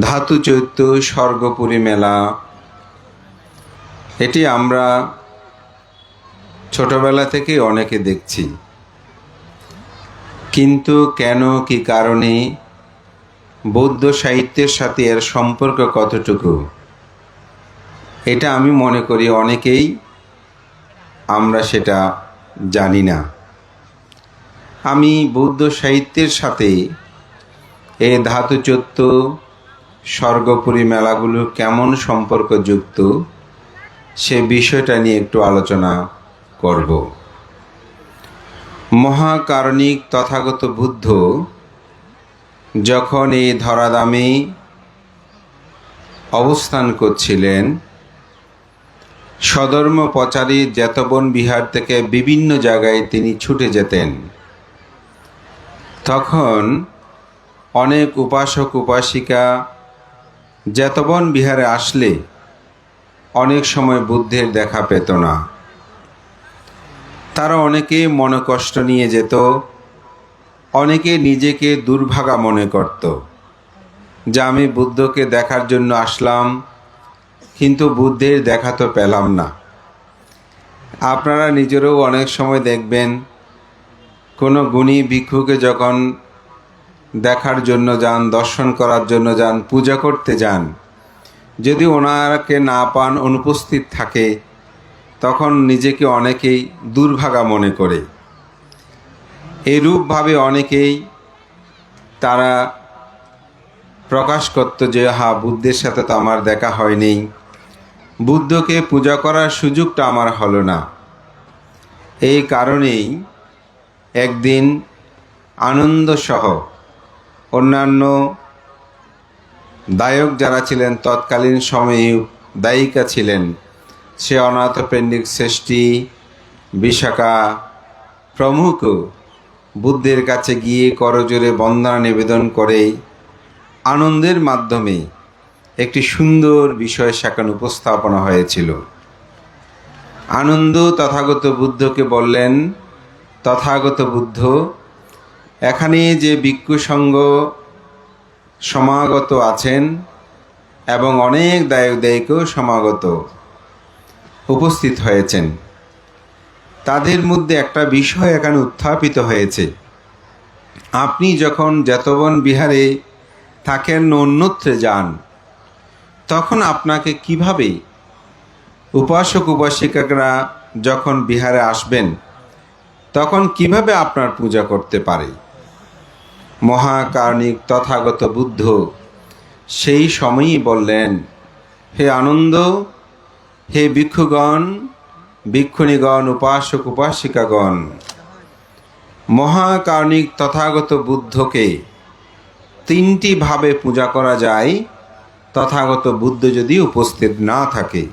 ধাতু চৈত্য, স্বর্গপুরী মেলা। এটি আমরা ছোটবেলা থেকে অনেকে দেখছি। কিন্তু কেন, কি কারণে বৌদ্ধ সাহিত্যের সাথে এর সম্পর্ক কতটুকু? এটা আমি মনে করি অনেকেই আমরা সেটা জানি না। আমি বৌদ্ধ সাহিত্যের সাথে এই ধাতুচত্ব স্বর্গপুরী মেলাগুলো কেমন সম্পর্কযুক্ত, সে বিষয়টা নিয়ে একটু আলোচনা করব। মহাকারণিক তথাগত বুদ্ধ যখন এই ধরাদামে অবস্থান করছিলেন সধর্ম পচারী জেতবন বিহার থেকে বিভিন্ন জায়গায় তিনি ছুটে যেতেন। তখন অনেক উপাসক উপাসিকা জেতবন বিহারে আসলে, অনেক সময় বুদ্ধের দেখা পেত না। তারা অনেকে মনকষ্ট নিয়ে যেত, অনেকে নিজেকে দুর্ভাগা মনে করত। যে আমি বুদ্ধকে দেখার জন্য আসলাম, কিন্তু বুদ্ধের দেখা তো পেলাম না। আপনারা নিজেরও অনেক সময় দেখবেন, কোনো গুণী ভিক্ষুকে যখন দেখার জন্য যান, দর্শন করার জন্য যান, পূজা করতে যান। যদি ওনাকে না পান, অনুপস্থিত থাকে, তখন নিজেকে অনেকেই দুর্ভাগা মনে করে। এরূপভাবে অনেকেই তারা প্রকাশ করত যে, হা, বুদ্ধের সাথে তো আমার দেখা হয়নি। বুদ্ধকে পূজা করার সুযোগটা আমার হলো না। এই কারণেই একদিন আনন্দসহ অন্যান্য দায়ক যারা ছিলেন তৎকালীন সময়ে দায়িকা ছিলেন, সে অনাথ পেন্ডিক শ্রেষ্ঠী বিশাখা প্রমুখ বুদ্ধের কাছে গিয়ে করজোরে বন্দনা নিবেদন করে আনন্দের মাধ্যমে একটি সুন্দর বিষয় সেখানে উপস্থাপনা হয়েছিল। আনন্দ তথাগত বুদ্ধকে বললেন, তথাগত বুদ্ধ এখানে যে ভিক্ষু সঙ্গ সমাগত আছেন এবং অনেক দায়ক দায়িকও সমাগত উপস্থিত হয়েছেন, তাদের মধ্যে একটা বিষয় এখানে উত্থাপিত হয়েছে। আপনি যখন জেতবন বিহারে থাকেন অন্যত্রে যান, তখন আপনাকে কীভাবে উপাসক উপাসিকারা যখন বিহারে আসবেন, তখন কীভাবে আপনার পূজা করতে পারে? মহাকারণিক তথাগত বুদ্ধ। সেই সময়ই বললেন, হে আনন্দ, হে ভিক্ষুগণ, ভিক্ষুণীগণ, উপাসক, উপাসিকাগণ, মহাকারণিক তথাগত বুদ্ধকে তিনটি ভাবে পূজা করা যায়। তথাগত বুদ্ধ যদি উপস্থিত না থাকে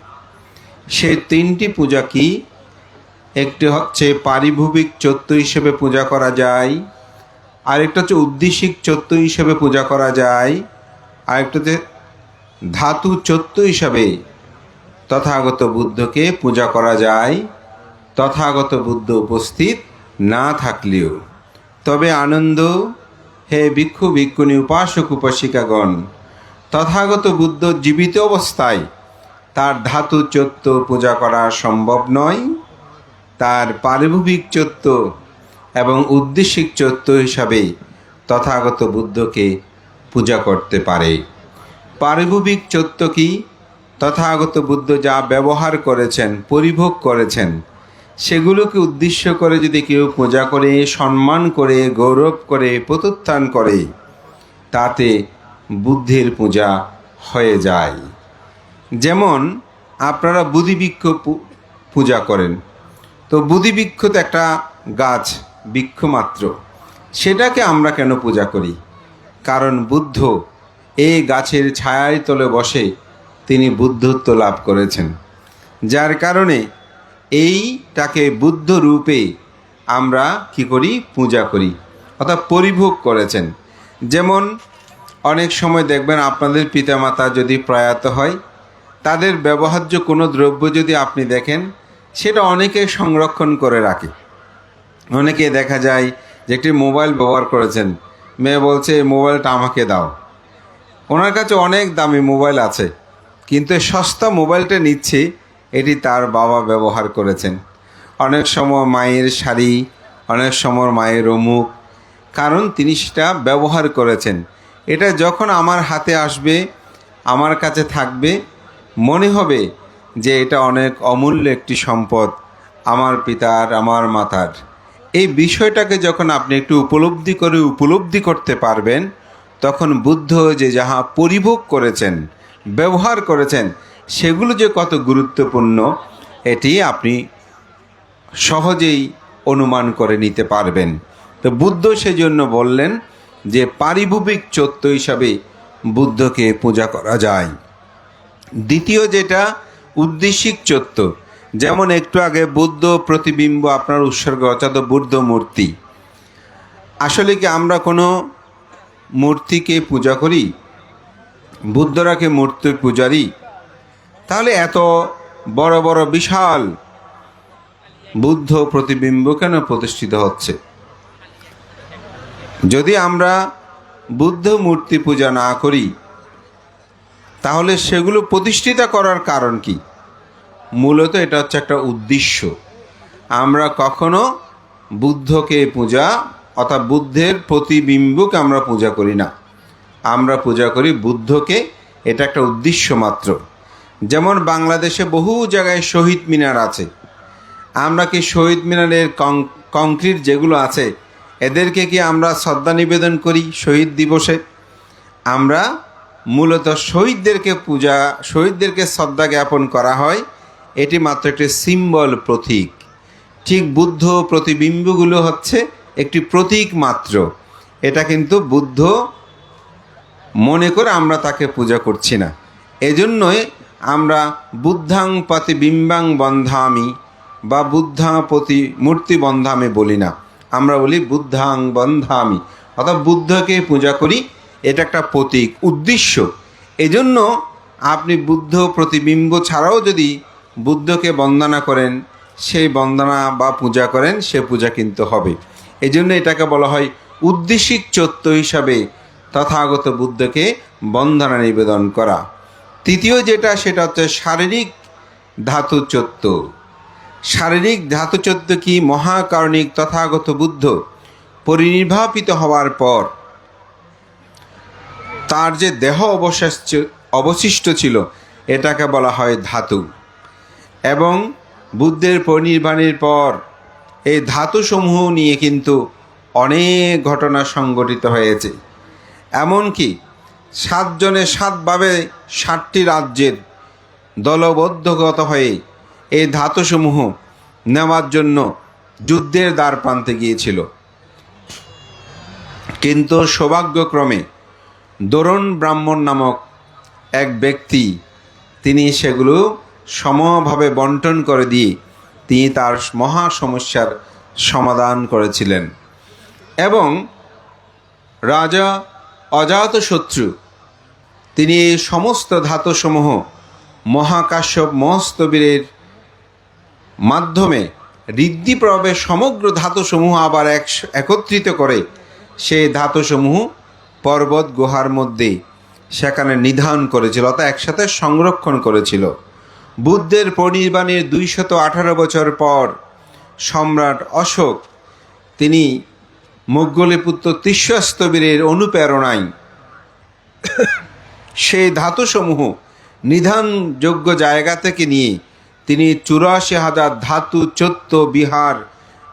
সে তিনটি পূজা কি? একটি হচ্ছে পারিভূমিক চত্ব হিসেবে পূজা করা যায় আরেকটা হচ্ছে উদ্দেশিক চত্ব হিসেবে পূজা করা যায়, আরেকটা হচ্ছে ধাতু চত্ব হিসাবে তথাগত বুদ্ধকে পূজা করা যায়, তথাগত বুদ্ধ উপস্থিত না থাকলেও। তবে আনন্দ, হে ভিক্ষু ভিক্ষুণী উপাসক উপাসিকাগণ, তথাগত বুদ্ধ জীবিত অবস্থায় তার ধাতু চত্ব পূজা করা সম্ভব নয়, তার পারিভূমিক চত্ব এবং উদ্দেশিক চত্ব হিসাবে তথাগত বুদ্ধকে পূজা করতে পারে। পারিভূমিক চত্ব কি? তথাগত বুদ্ধ যা ব্যবহার করেছেন, পরিভোগ করেছেন, সেগুলোকে উদ্দেশ্য করে যদি কেউ পূজা করে, সম্মান করে, গৌরব করে প্রত্যুত্থান করে, তাতে বুদ্ধের পূজা হয়ে যায়। যেমন আপনারা বুধিবৃক্ষ পূজা করেন, তো বুধিবৃক্ষ তো একটা গাছ বৃক্ষ মাত্র সেটাকে আমরা কেন পূজা করি? কারণ বুদ্ধ এই গাছের ছায়ার তলে বসে তিনি বুদ্ধত্ব লাভ করেছেন। যার কারণে এইটাকে বুদ্ধ রূপে আমরা কি করি? পূজা করি। অর্থাৎ পরিভোগ করেছেন। যেমন অনেক সময় দেখবেন আপনাদের পিতামাতা যদি প্রয়াত হয়, তাদের ব্যবহার্য কোনো দ্রব্য যদি আপনি দেখেন, সেটা অনেকে সংরক্ষণ করে রাখে। অনেকে দেখা যায় যে একটি মোবাইল ব্যবহার করেছেন। মেয়ে বলছে, এই মোবাইলটা আমাকে দাও। ওনার কাছে অনেক দামি মোবাইল আছে, কিন্তু এই সস্তা মোবাইলটা নিচ্ছে, এটি তার বাবা ব্যবহার করেছেন। অনেক সময় মায়ের শাড়ি, অনেক সময় মায়ের অমুক, কারণ তিনি সেটা ব্যবহার করেছেন। এটা যখন আমার হাতে আসবে, আমার কাছে থাকবে, মনে হবে যে এটা অনেক অমূল্য একটি সম্পদ, আমার পিতার, আমার মাতার। এই বিষয়টাকে যখন আপনি একটু উপলব্ধি করে উপলব্ধি করতে পারবেন, তখন বুদ্ধ যে যাহা পরিভোগ করেছেন, ব্যবহার করেছেন, সেগুলো যে কত গুরুত্বপূর্ণ, এটি আপনি সহজেই অনুমান করে নিতে পারবেন। তো বুদ্ধ সেজন্য বললেন যে পারিভূমিক চত্ব হিসাবে বুদ্ধকে পূজা করা যায়। দ্বিতীয় যেটা, উদ্দেশিক চত্ব যেমন একটু আগে বুদ্ধ প্রতিবিম্ব আপনার উৎসর্গ, অর্থাৎ বুদ্ধ মূর্তি। আসলে কি আমরা কোনো মূর্তিকে পূজা করি? বুদ্ধরাকে মূর্তির পূজারি? তাহলে এত বড় বড় বিশাল বুদ্ধ প্রতিবিম্ব কেন প্রতিষ্ঠিত হচ্ছে? যদি আমরা বুদ্ধ মূর্তি পূজা না করি, তাহলে সেগুলো প্রতিষ্ঠিত করার কারণ কি? মূলত এটা হচ্ছে একটা উদ্দেশ্য। আমরা কখনো বুদ্ধকে পূজা অর্থাৎ বুদ্ধের প্রতিবিম্বকে আমরা পূজা করি না। আমরা পূজা করি বুদ্ধকে, এটা একটা উদ্দেশ্য মাত্র। যেমন বাংলাদেশে বহু জায়গায় শহীদ মিনার আছে। আমরা কি শহীদ মিনারের কংক্রিট যেগুলো আছে, এদেরকে কি আমরা শ্রদ্ধা নিবেদন করি শহীদ দিবসে? আমরা মূলত শহীদদেরকে পূজা, শহীদদেরকে শ্রদ্ধা জ্ঞাপন করা হয় এটি মাত্র একটি সিম্বল প্রতীক। ঠিক বুদ্ধ প্রতিবিম্বগুলো হচ্ছে একটি প্রতীক মাত্র। এটা কিন্তু বুদ্ধ মনে করে আমরা তাকে পূজা করছি না। এজন্যই আমরা বুদ্ধাং প্রতি বিম্বাং বন্ধামি বা বুদ্ধা প্রতি মূর্তি বন্ধামি বলি না। আমরা বলি বুদ্ধাং বন্ধামি। অর্থাৎ বুদ্ধকে পূজা করি, এটা একটা প্রতীক, উদ্দেশ্য। এজন্য আপনি বুদ্ধ প্রতিবিম্ব ছাড়াও যদি বুদ্ধকে বন্দনা করেন, সেই বন্দনা বা পূজা করেন, সে পূজা কিন্তু হবে। এই জন্য এটাকে বলা হয় উদ্দেশিক চত্ব হিসাবে তথাগত বুদ্ধকে বন্দনা নিবেদন করা। তৃতীয় যেটা, সেটা হচ্ছে শারীরিক ধাতু চত্ব শারীরিক ধাতু চত্ব কি? মহাকারণিক তথাগত বুদ্ধ পরিনির্বাপিত হওয়ার পর তার যে দেহ অবশিষ্ট অবশিষ্ট ছিল, এটাকে বলা হয় ধাতু। এবং বুদ্ধের পরিনির্বাণের পর এই ধাতুসমূহ নিয়ে কিন্তু অনেক ঘটনা সংঘটিত হয়েছে। এমনকি সাতজনে সাতভাবে ষাটটি রাজ্যের দলবদ্ধগত হয়ে এই ধাতুসমূহ নেওয়ার জন্য যুদ্ধের দ্বার প্রান্তে গিয়েছিল। কিন্তু সৌভাগ্যক্রমে দরুণ ব্রাহ্মণ নামক এক ব্যক্তি, তিনি সেগুলো সমভাবে বন্টন করে দিয়ে তিনি তার মহা সমস্যার সমাধান করেছিলেন। এবং রাজা অজাতশত্রু তিনি এই সমস্ত ধাতুসমূহ মহাকাশ্যপ মহস্তবীরের মাধ্যমে ঋদ্ধিপ্রবে সমগ্র ধাতুসমূহ আবার এক একত্রিত করে সেই ধাতুসমূহ পর্বত গুহার মধ্যে সেখানে নিধান করেছিল, অর্থাৎ একসাথে সংরক্ষণ করেছিল। বুদ্ধের পরিনির্বাণের দুইশত আঠারো বছর পর সম্রাট অশোক, তিনি মুঘলিপুত্র তিস্যস্তবীরের অনুপ্রেরণায় সেই ধাতুসমূহ নিধানযোগ্য জায়গা থেকে নিয়ে তিনি চুরাশি হাজার ধাতু চত্ব বিহার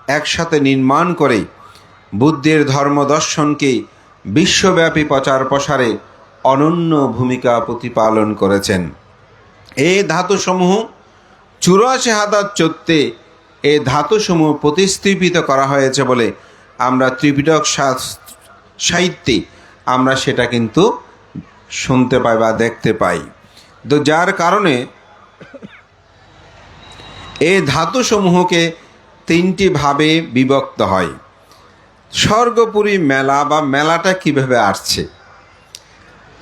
একসাথে নির্মাণ করে বুদ্ধের ধর্ম দর্শনকে বিশ্বব্যাপী প্রচার প্রসারে অনন্য ভূমিকা প্রতিপালন করেছেন। এই ধাতুসমূহ চুরাশি হাজার চত্বে এই ধাতুসমূহ প্রতিস্থাপিত করা হয়েছে বলে আমরা ত্রিপিটক সাহিত্যে আমরা সেটা কিন্তু শুনতে পাই বা দেখতে পাই। তো যার কারণে এই ধাতুসমূহকে তিনটি ভাবে বিভক্ত হয়। স্বর্গপুরী মেলা বা মেলাটা কীভাবে আসছে?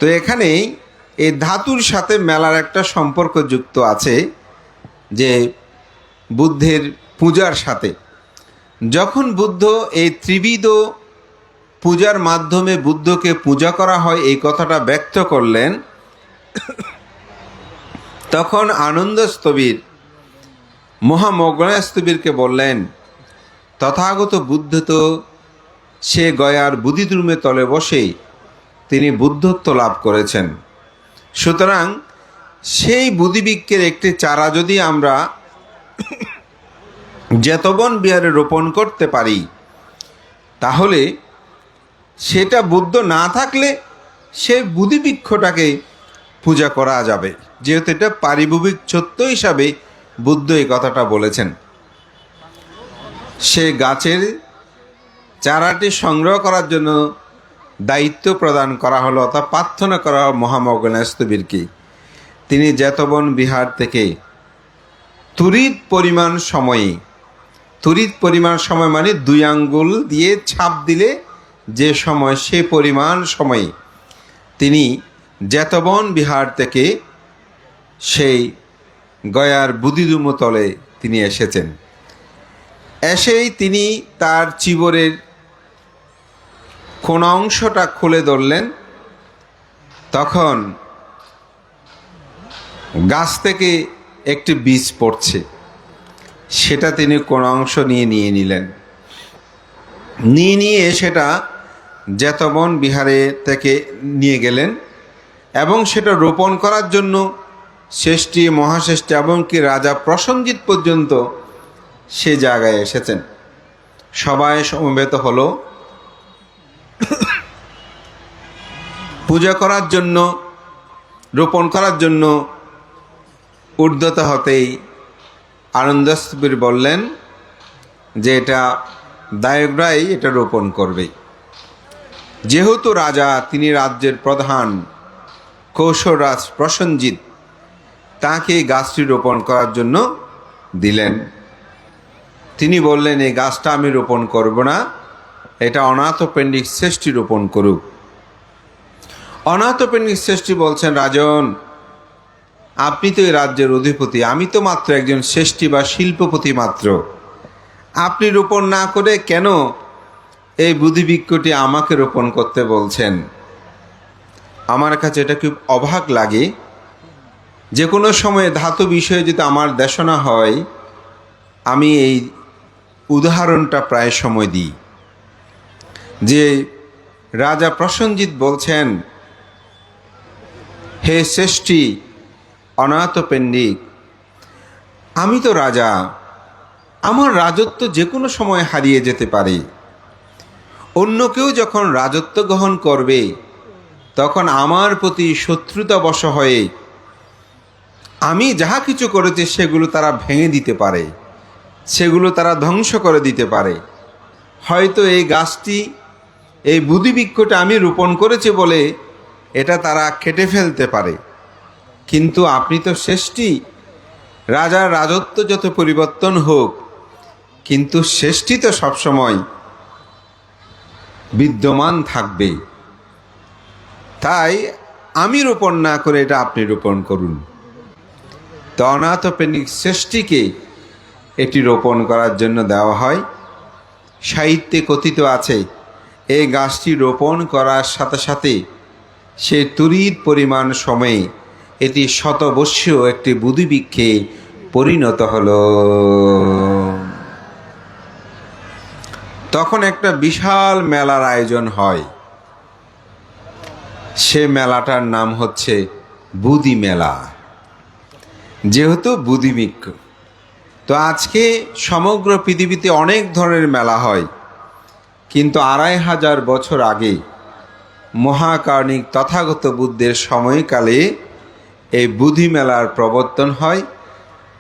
তো এখানে এই ধাতুর সাথে মেলার একটা সম্পর্ক যুক্ত আছে যে বুদ্ধের পূজার সাথে। যখন বুদ্ধ এই ত্রিবিধ পূজার মাধ্যমে বুদ্ধকে পূজা করা হয়, এই কথাটা ব্যক্ত করলেন, তখন আনন্দস্তবীর মহামগ্নস্তবীরকে বললেন, তথাগত বুদ্ধ তো সে গয়ার বুদ্ধিদ্রুমে তলে বসে তিনি বুদ্ধত্ব লাভ করেছেন। সুতরাং সেই বুদ্ধিবিজ্ঞের একটি চারা যদি আমরা জেতবন বিহারে রোপণ করতে পারি, তাহলে সেটা বুদ্ধ না থাকলে সেই বুদ্ধিবৃক্ষটাকে পূজা করা যাবে। যেহেতু এটা পারিভূমিক সত্য হিসাবে বুদ্ধ এই কথাটা বলেছেন। সে গাছের চারাটি সংগ্রহ করার জন্য দায়িত্ব প্রদান করা হলো অর্থাৎ প্রার্থনা করা মহামগ্নাস্তবীরকে তিনি জেতবন বিহার থেকে তুরিত পরিমাণ সময়ে তুরিত পরিমাণ সময় মানে দুই আঙ্গুল দিয়ে ছাপ দিলে যে সময় সে পরিমাণ সময়ে। তিনি জেতবন বিহার থেকে সেই গয়ার বুদিদুমতলে তিনি এসেছেন। এসেই তিনি তার চিবরের কোন অংশটা খুলে ধরলেন, তখন গাছ থেকে একটি বীজ পড়ছে, সেটা তিনি কোন অংশ নিয়ে নিয়ে নিলেন। নিয়ে নিয়ে সেটা জেতবন বিহারে থেকে নিয়ে গেলেন এবং সেটা রোপণ করার জন্য শ্রেষ্ঠী, মহাশ্রেষ্ঠী এমনকি রাজা প্রসঞ্জিৎ পর্যন্ত সে জায়গায় এসেছেন। সবাই সমবেত হলো। পূজা করার জন্য, রোপণ করার জন্য ঊর্ধ্বত হতেই আনন্দস্তবীর বললেন যে এটা দায়করাই এটা রোপণ করবে। যেহেতু রাজা, তিনি রাজ্যের প্রধান, কৌশলরাজ প্রসঞ্জিৎ তাকে গাছটি রোপণ করার জন্য দিলেন। তিনি বললেন, এই গাছটা আমি রোপণ করব না এটা অনাথপেন্ডিক শ্রেষ্ঠী রোপণ করুক। অনাথপেন্ডিক শ্রেষ্ঠী বলছেন, রাজন, আপনি তো এই রাজ্যের অধিপতি। আমি তো মাত্র একজন শ্রেষ্ঠী বা শিল্পপতি মাত্র। আপনি রোপণ না করে কেন এই বুদ্ধিবৃক্ষটি আমাকে রোপণ করতে বলছেন? আমার কাছে এটা খুব অবাক লাগে। যে কোনো সময়ে ধাতু বিষয়ে যদি আমার দেশনা হয়, আমি এই উদাহরণটা প্রায় সময় দিই। যে রাজা প্রসঞ্জিৎ বলছেন, হে শ্রেষ্ঠী অনাথ পেন্ডিক, আমি তো রাজা, আমার রাজত্ব যে কোনো সময় হারিয়ে যেতে পারে। অন্য কেউ যখন রাজত্ব গ্রহণ করবে, তখন আমার প্রতি শত্রুতাবশ হয়ে আমি যাহা কিছু করেছি সেগুলো তারা ভেঙে দিতে পারে, সেগুলো তারা ধ্বংস করে দিতে পারে। হয়তো এই গাছটি এই বুদ্ধিবৃক্ষটা আমি রোপণ করেছি বলে এটা তারা কেটে ফেলতে পারে। কিন্তু আপনি তো শ্রেষ্ঠী রাজার রাজত্ব যত পরিবর্তন হোক, কিন্তু শ্রেষ্ঠী তো সবসময় বিদ্যমান থাকবে তাই আমি রোপণ না করে এটা আপনি রোপণ করুন। তো অনাথপ্রেমিক শ্রেষ্ঠীকে এটি রোপণ করার জন্য দেওয়া হয়। সাহিত্যে কথিত আছে এই গাছটি রোপণ করার সাথে সাথে সে তুরিত পরিমাণ সময়ে এটি শতবর্ষীয় একটি বুদ্ধিবৃক্ষে পরিণত হলো। তখন একটা বিশাল মেলার আয়োজন হয়। সে মেলাটার নাম হচ্ছে বুদি মেলা। যেহেতু বুদ্ধিবৃক্ষ, তো আজকে সমগ্র পৃথিবীতে অনেক ধরনের মেলা হয়। কিন্তু আড়াই হাজার বছর আগে মহাকার্ণিক তথাগত বুদ্ধের সময়কালে এই বুদ্ধি মেলার প্রবর্তন হয়।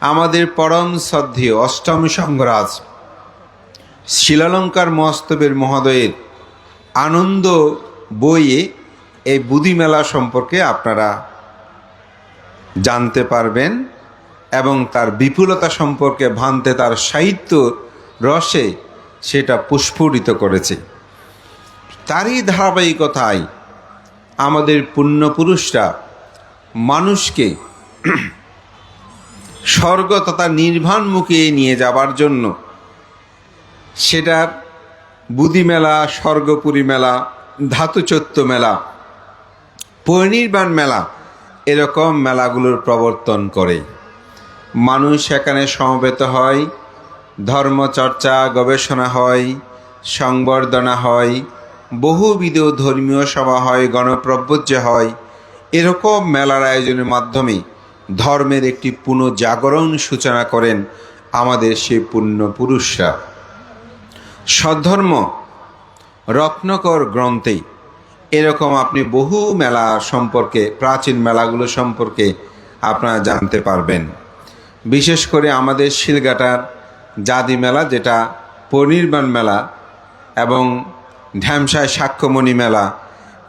আমাদের পরম শ্রদ্ধেয় অষ্টম সংঘরাজ শিলালঙ্কার মস্তবের মহোদয়ের আনন্দ বইয়ে এই বুদ্ধি মেলা সম্পর্কে আপনারা জানতে পারবেন এবং তার বিপুলতা সম্পর্কে ভানতে তার সাহিত্য রসে সেটা পুষ্পরিত করেছে। তারই ধারাবাহিকতায় আমাদের পুণ্যপুরুষরা মানুষকে স্বর্গ তথা নির্বাণমুখে নিয়ে যাবার জন্য সেটার বুদি মেলা, স্বর্গপুরী মেলা, ধাতুচত্য মেলা, পরিনির্বাণ মেলা এরকম মেলাগুলোর প্রবর্তন করে। মানুষ সেখানে সমবেত হয় ধর্মচর্চা, গবেষণা হয়, সংবর্ধনা হয়, বহুবিধ ধর্মীয় সভা হয় গণপ্রব্যজ্য হয়। এরকম মেলার আয়োজনের মাধ্যমে ধর্মের একটি পুনঃজাগরণ সূচনা করেন আমাদের সেই পুণ্য পুরুষরা। সদ্ধর্ম রত্নকর গ্রন্থে এরকম আপনি বহু মেলা সম্পর্কে, প্রাচীন মেলাগুলো সম্পর্কে আপনারা জানতে পারবেন। বিশেষ করে আমাদের শিলঘাটার জাদি মেলা, যেটা পরিনির্বাণ মেলা এবং ঢ্যামসায় সাক্ষ্যমণি মেলা,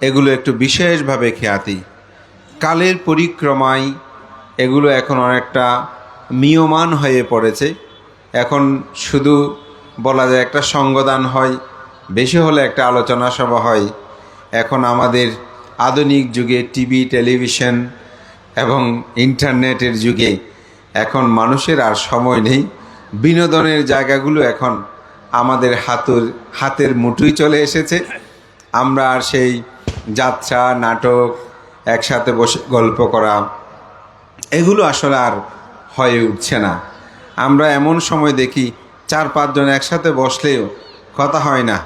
এগুলো একটু বিশেষভাবে খ্যাতি। কালের পরিক্রমায় এগুলো এখন অনেকটা মিয়মান হয়ে পড়েছে। এখন শুধু বলা যায় একটা সঙ্গদান হয়, বেশি হলে একটা আলোচনা সভা হয়। এখন আমাদের আধুনিক যুগে টিভি, টেলিভিশন এবং ইন্টারনেটের যুগে এখন মানুষের আর সময় নেই। বিনোদনের জায়গাগুলো এখন আমাদের হাতুর, হাতের মুঠুই চলে এসেছে। আমরা আর সেই যাত্রা, নাটক একসাথে বসে গল্প করা, এগুলো আসলে আর হয়ে উঠছে না। আমরা এমন সময় দেখি চার পাঁচজন একসাথে বসলেও কথা হয় না।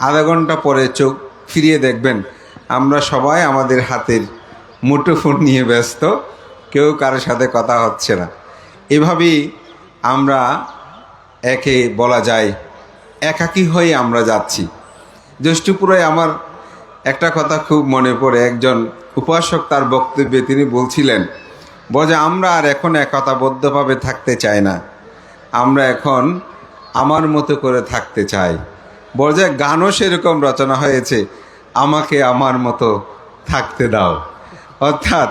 আধা ঘণ্টা পরে চোখ ফিরিয়ে দেখবেন, আমরা সবাই আমাদের হাতের মুঠোফোন নিয়ে ব্যস্ত, কেউ কারোর সাথে কথা হচ্ছে না। এভাবেই আমরা একে বলা যায় একাকী হয়ে আমরা যাচ্ছি। জ্যৈষ্ঠপুরায় আমার একটা কথা খুব মনে পড়ে। একজন উপাসক তার বক্তব্যে তিনি বলছিলেন বলে আমরা আর এখন একতাবদ্ধভাবে থাকতে চাই না। আমরা এখন আমার মতো করে থাকতে চাই। বলে গানও সেরকম রচনা হয়েছে, আমাকে আমার মতো থাকতে দাও। অর্থাৎ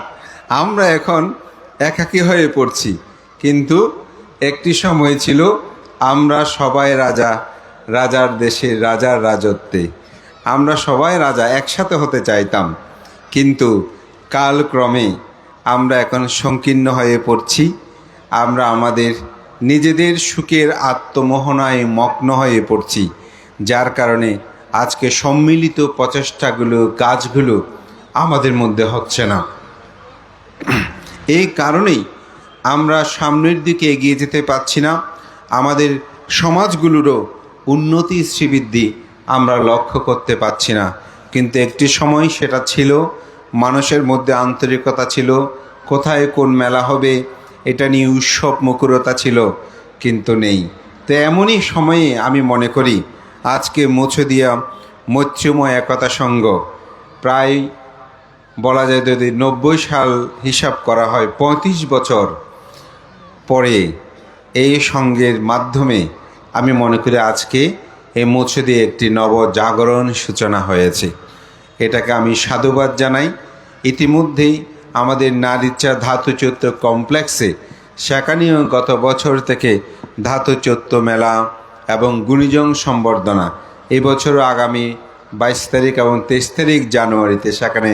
আমরা এখন একাকী হয়ে পড়ছি, কিন্তু একটি সময় ছিল, আমরা সবাই রাজা, রাজার দেশে রাজার রাজত্বে। আমরা সবাই রাজা, একসাথে হতে চাইতাম। কিন্তু কালক্রমে আমরা এখন সংকীর্ণ হয়ে পড়ছি। আমরা আমাদের নিজেদের সুখের আত্মমোহনায় মগ্ন হয়ে পড়ছি, যার কারণে আজকে সম্মিলিত প্রচেষ্টাগুলো, কাজগুলো আমাদের মধ্যে হচ্ছে না। এই কারণেই আমরা সামনের দিকে এগিয়ে যেতে পারছি না। আমাদের সমাজগুলোরও উন্নতি শ্রীবৃদ্ধি আমরা লক্ষ্য করতে পারছি না। কিন্তু একটি সময় সেটা ছিল, মানুষের মধ্যে আন্তরিকতা ছিল, কোথায় কোন মেলা হবে, এটা নিয়ে উৎসব মুকুরতা ছিল, কিন্তু নেই। তো এমনই সময়ে আমি মনে করি, আজকে মুছে দিয়া মৈত্রময় একতা সঙ্গ, প্রায় বলা যায় যদি নব্বই সাল হিসাব করা হয়, পঁয়ত্রিশ বছর পরে এই সঙ্গের মাধ্যমে আমি মনে করি আজকে এই দিয়ে একটি নব জাগরণ সূচনা হয়েছে। এটাকে আমি সাধুবাদ জানাই। ইতিমধ্যেই আমাদের নারীচা ধাতুচত্র কমপ্লেক্সে সেখানেও গত বছর থেকে ধাতুচত্র মেলা এবং গুণিজং সম্বর্ধনা এই বছরও আগামী বাইশ তারিখ এবং তেইশ তারিখ জানুয়ারিতে সেখানে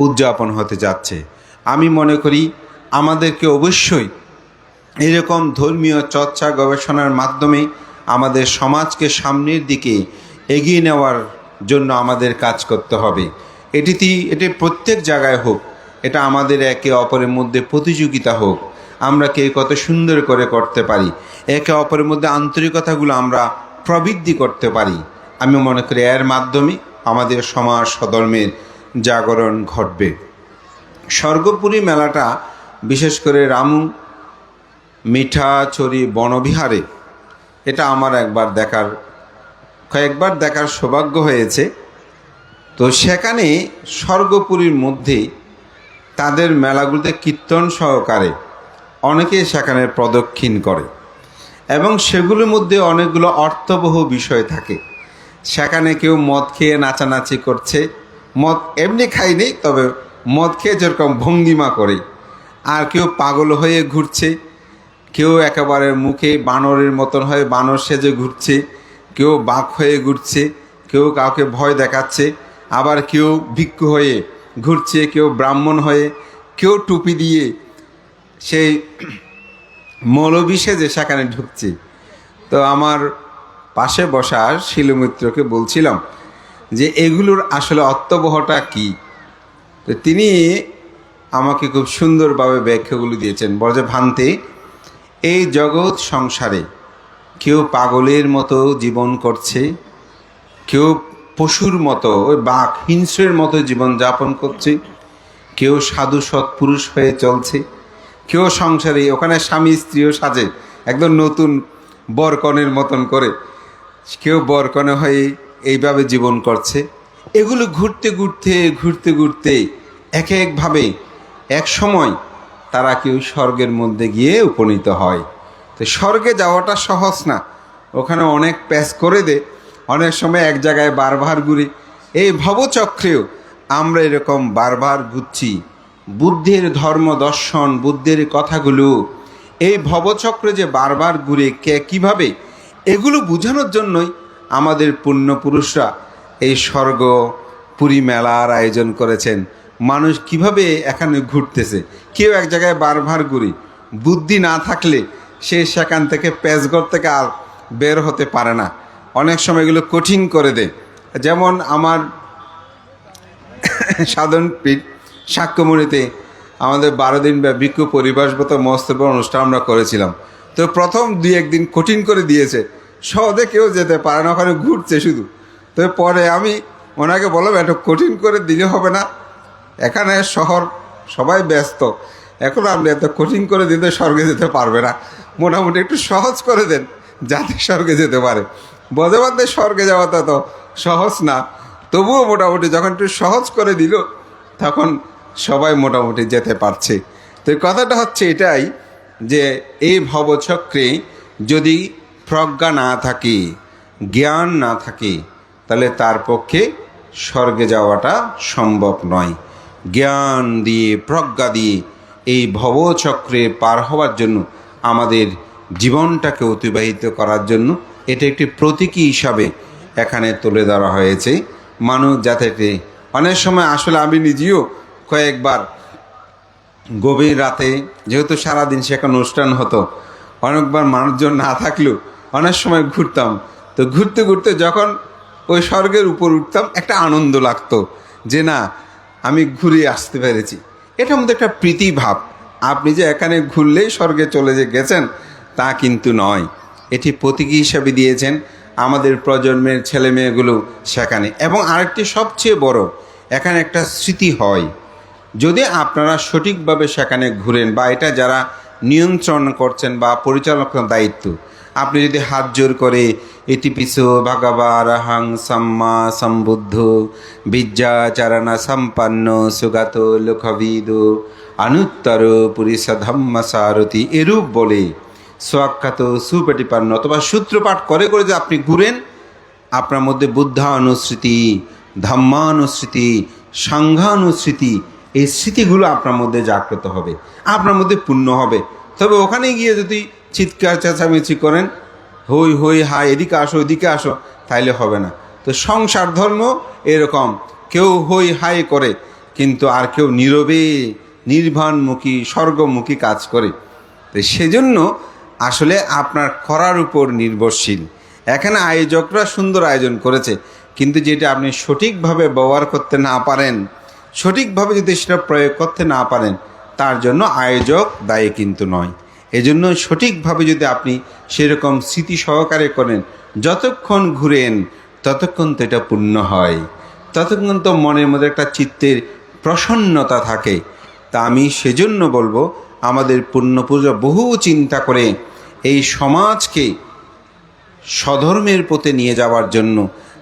উদযাপন হতে যাচ্ছে। আমি মনে করি আমাদেরকে অবশ্যই এরকম ধর্মীয় চর্চা গবেষণার মাধ্যমে আমাদের সমাজকে সামনের দিকে এগিয়ে নেওয়ার জন্য আমাদের কাজ করতে হবে। এটিতে এটি প্রত্যেক জায়গায় হোক, এটা আমাদের একে অপরের মধ্যে প্রতিযোগিতা হোক, আমরা কে কত সুন্দর করে করতে পারি, একে অপরের মধ্যে আন্তরিকতাগুলো আমরা প্রবৃদ্ধি করতে পারি। আমি মনে করি এর মাধ্যমে আমাদের সমাজ সধর্মের জাগরণ ঘটবে। স্বর্গপুরী মেলাটা বিশেষ করে রামু মিঠাচড়ি বনবিহারে। এটা আমার একবার দেখার, কয়েকবার দেখার সৌভাগ্য হয়েছে। তো সেখানে স্বর্গপুরীর মধ্যে তাদের মেলাগুলোতে কীর্তন সহকারে অনেকে সেখানে প্রদক্ষিণ করে এবং সেগুলোর মধ্যে অনেকগুলো অর্থবহ বিষয় থাকে। সেখানে কেউ মদ খেয়ে নাচানাচি করছে, মদ এমনি খায়নি তবে মদ খেয়ে যেরকম ভঙ্গিমা করে, আর কেউ পাগল হয়ে ঘুরছে কেউ একেবারে মুখে বানরের মতন হয়ে বানর সেজে ঘুরছে, কেউ বাঘ হয়ে ঘুরছে, কেউ কাউকে ভয় দেখাচ্ছে, আবার কেউ ভিক্ষু হয়ে ঘুরছে, কেউ ব্রাহ্মণ হয়ে, কেউ টুপি দিয়ে সেই মৌলবি সেজে সেখানে ঢুকছে। তো আমার পাশে বসা শিলমিত্রকে বলছিলাম যে, এগুলোর আসলে অর্থবহটা কি? তো তিনি আমাকে খুব সুন্দরভাবে ব্যাখ্যাগুলো দিয়েছেন। বলে যে ভান্তে এই জগৎ সংসারে কেউ পাগলের মতো জীবন করছে, কেউ পশুর মতো, ওই বাঘ হিংস্রের মতো জীবন যাপন করছে, কেউ সাধু সৎপুরুষ হয়ে চলছে, কেউ সংসারে, ওখানে স্বামী স্ত্রীও সাজে, একদম নতুন বরকনের মতন করে, কেউ বরকনে হয়ে এইভাবে জীবন করছে। এগুলো ঘুরতে ঘুরতে ঘুরতে ঘুরতে এক একভাবে এক সময় তারা কেউ স্বর্গের মধ্যে গিয়ে উপনীত হয়। তো স্বর্গে যাওয়াটা সহজ না। ওখানে অনেক প্যাচ করে দে। অনেক সময় এক জায়গায় বারবার ঘুরি। এই ভবচক্রেও আমরা এরকম বারবার ঘুরছি। বুদ্ধের ধর্ম দর্শন, বুদ্ধের কথাগুলো। এই ভবচক্রে যে বারবার ঘুরে কে কীভাবে, এগুলো বোঝানোর জন্যই আমাদের পুণ্যপুরুষরা এই স্বর্গ পুরী মেলার আয়োজন করেছেন। মানুষ কীভাবে এখানে ঘুরতেছে? কেউ এক জায়গায় বারবার ঘুরি। বুদ্ধি না থাকলে সে সেখান থেকে প্যাচগড় থেকে আর বের হতে পারে না। অনেক সময় এগুলো কঠিন করে দেয়। যেমন আমার সাধন পীঠ, সাক্ষ্যমণিতে আমাদের বারো দিন বা ভিক্ষু পরিবেশগত মস্তব্য অনুষ্ঠান আমরা করেছিলাম। তো প্রথম দুই একদিন কঠিন করে দিয়েছে। সহজে কেউ যেতে পারে না, ওখানে ঘুরছে শুধু। তো পরে আমি ওনাকে বললাম একটু কঠিন করে দিলে হবে না। এখানে শহর সবাই ব্যস্ত। এখন আপনি এত কঠিন করে দিতে স্বর্গে যেতে পারবে না। মোটামুটি একটু সহজ করে দেন, যাতে স্বর্গে যেতে পারে। বোঝে বাদে স্বর্গে যাওয়াটা তো সহজ না। তবুও মোটামুটি যখন একটু সহজ করে দিল, তখন সবাই মোটামুটি যেতে পারছে। তো কথাটা হচ্ছে এটাই যে, এই ভবচক্রে যদি প্রজ্ঞা না থাকে, জ্ঞান না থাকে, তাহলে তার পক্ষে স্বর্গে যাওয়াটা সম্ভব নয়। জ্ঞান দিয়ে, প্রজ্ঞা দিয়ে এই ভবচক্রে পার হওয়ার জন্য, আমাদের জীবনটাকে অতিবাহিত করার জন্য এটা একটি প্রতীকী হিসাবে এখানে তুলে ধরা হয়েছে। মানুষ যাতে অনেক সময় আসলে আমি নিজেও কয়েকবার গভীর রাতে, যেহেতু সারাদিন সেখানে অনুষ্ঠান হতো, অনেকবার মানুষজন না থাকলেও অনেক সময় ঘুরতাম। তো ঘুরতে ঘুরতে যখন ওই স্বর্গের উপর উঠতাম, একটা আনন্দ লাগতো যে না আমি ঘুরে আসতে পেরেছি। এটার মধ্যে একটা প্রীতি ভাব আপনি যে এখানে ঘুরলেই স্বর্গে চলে যে গেছেন, তা কিন্তু নয়। এটি প্রতীকী হিসাবে দিয়েছেন আমাদের প্রজন্মের ছেলে মেয়েগুলো সেখানে। এবং আরেকটি সবচেয়ে বড়, এখানে একটা স্মৃতি হয়। যদি আপনারা সঠিকভাবে সেখানে ঘুরেন বা এটা যারা নিয়ন্ত্রণ করছেন বা পরিচালকের দায়িত্ব আপনি যদি হাত জোর করে এটি পিছু ভগবা রাহাং সম্মা সম্বুদ্ধ বিদ্যাচারণা সম্পন্ন সুগাত লোকবিদ, অনুত্তর পুরিষ ধম্ম সারথি এরূপ বলে সোয়াখ্যাত সুপেটিপান্ন অথবা সূত্রপাঠ করে করে যে আপনি ঘুরেন, আপনার মধ্যে বুদ্ধানুস্মৃতি ধম্মানুস্মৃতি সাংঘানুস্মৃতি এই স্মৃতিগুলো আপনার মধ্যে জাগ্রত হবে, আপনার মধ্যে পূর্ণ হবে। তবে ওখানে গিয়ে যদি চিৎকার, চেঁচামেচি করেন, হই হই হাই এদিকে আসো এদিকে আসো, তাইলে হবে না। তো সংসার ধর্ম এরকম, কেউ হই হাই করে, কিন্তু আর কেউ নীরবে নির্বাণমুখী স্বর্গমুখী কাজ করে। তো সেজন্য আসলে আপনার করার উপর নির্ভরশীল। এখানে আয়োজকরা সুন্দর আয়োজন করেছে, কিন্তু যেটা আপনি সঠিকভাবে ব্যবহার করতে না পারেন, সঠিকভাবে যদি সেটা প্রয়োগ করতে না পারেন, তার জন্য আয়োজক দায়ী কিন্তু নয়। এজন্য সঠিকভাবে যদি আপনি সেরকম স্মৃতি সহকারে করেন, যতক্ষণ ঘুরেন, ততক্ষণ তো এটা পূর্ণ হয়। ততক্ষণ তো মনের মধ্যে একটা চিত্তের প্রসন্নতা থাকে। তা আমি সেজন্য বলব, আমাদের পুণ্যপূজা বহু চিন্তা করে এই সমাজকে স্বধর্মের পথে নিয়ে যাওয়ার জন্য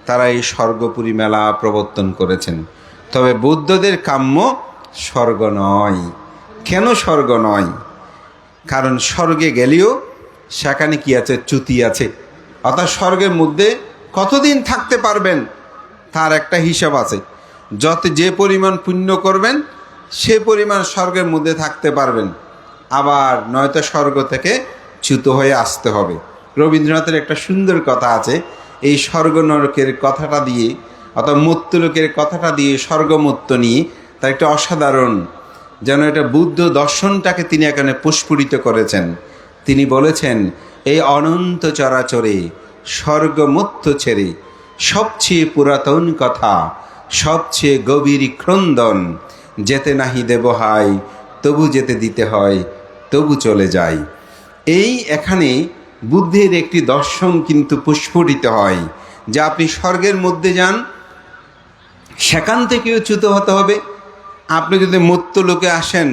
তারা এই স্বর্গপুরী মেলা প্রবর্তন করেছেন। তবে বৌদ্ধদের কাম্য স্বর্গ নয়। কেন স্বর্গ নয়? কারণ স্বর্গে গেলেও সেখানে কি আছে? চ্যুতি আছে। অর্থাৎ স্বর্গের মধ্যে কতদিন থাকতে পারবেন? তার একটা হিসাব আছে। যত যে পরিমাণ পুণ্য করবেন, সে পরিমাণ স্বর্গের মধ্যে থাকতে পারবেন। আবার নয়তো স্বর্গ থেকে চ্যুত হয়ে আসতে হবে। রবীন্দ্রনাথের একটা সুন্দর কথা আছে। এই স্বর্গ নরকের কথাটা দিয়ে অথবা মৃত্যুলোকের কথাটা দিয়ে, স্বর্গমত্ত নিয়ে তার একটা অসাধারণ যেন এটা বুদ্ধ দর্শনটাকে তিনি এখানে পুষ্পরিত করেছেন। তিনি বলেছেন, এই অনন্ত চরাচরে স্বর্গমত্ত ছেড়ে, সবচেয়ে পুরাতন কথা, সবচেয়ে গভীর ক্রন্দন, যেতে নাহি দেব হাই, তবু যেতে দিতে হয়, তবু চলে যায় এই এখানে বুদ্ধের একটি দর্শন কিন্তু পুষ্পটিত হয়, যে আপনি স্বর্গের মধ্যে যান, সেখান থেকেও চ্যুত হতে হবে। আপনি যদি মৃত্যু লোকে আসেন,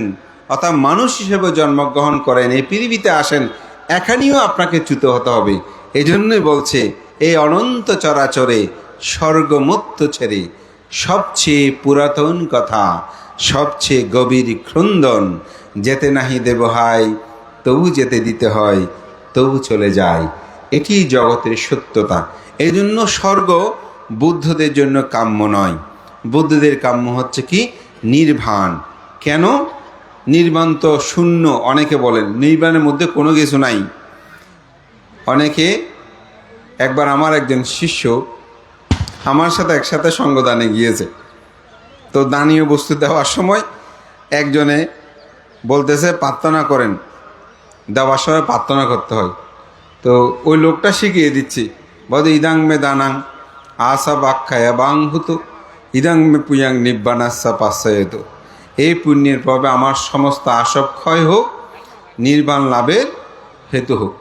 অর্থাৎ মানুষ হিসেবে জন্মগ্রহণ করেন, এই পৃথিবীতে আসেন, এখানেও আপনাকে চ্যুত হতে হবে। এই জন্যই বলছে, এই অনন্ত চরাচরে স্বর্গমত্ত ছেড়ে সবচেয়ে পুরাতন কথা, সবচেয়ে গভীর ক্রন্দন, যেতে নাহি দেব হাই তবু যেতে দিতে হয়, তবু চলে যায়। এটি জগতের সত্যতা। এই জন্য স্বর্গ বুদ্ধদের জন্য কাম্য নয়। বুদ্ধদের কাম্য হচ্ছে কি? নির্বাণ কেন? নির্বাণ তো শূন্য, অনেকে বলেন। নির্বাণের মধ্যে কোনো কিছু নাই। অনেকে, একবার আমার একজন শিষ্য আমার সাথে একসাথে সঙ্গদানে গিয়েছে। তো দানীয় বস্তু দেওয়ার সময় একজনে বলতেছে, প্রার্থনা করেন। দেওয়ার সময় প্রার্থনা করতে হয়। তো ওই লোকটা শিখিয়ে দিচ্ছি। বদ ইদাং মে দানাং আশা বাক্ষায়া বাং ইদাং পুয়াং নিব্বানাসা পাশ্চায়ত এই পুণ্যের প্রভাবে আমার সমস্ত আসব ক্ষয় হোক, নির্বাণ লাভের হেতু হোক।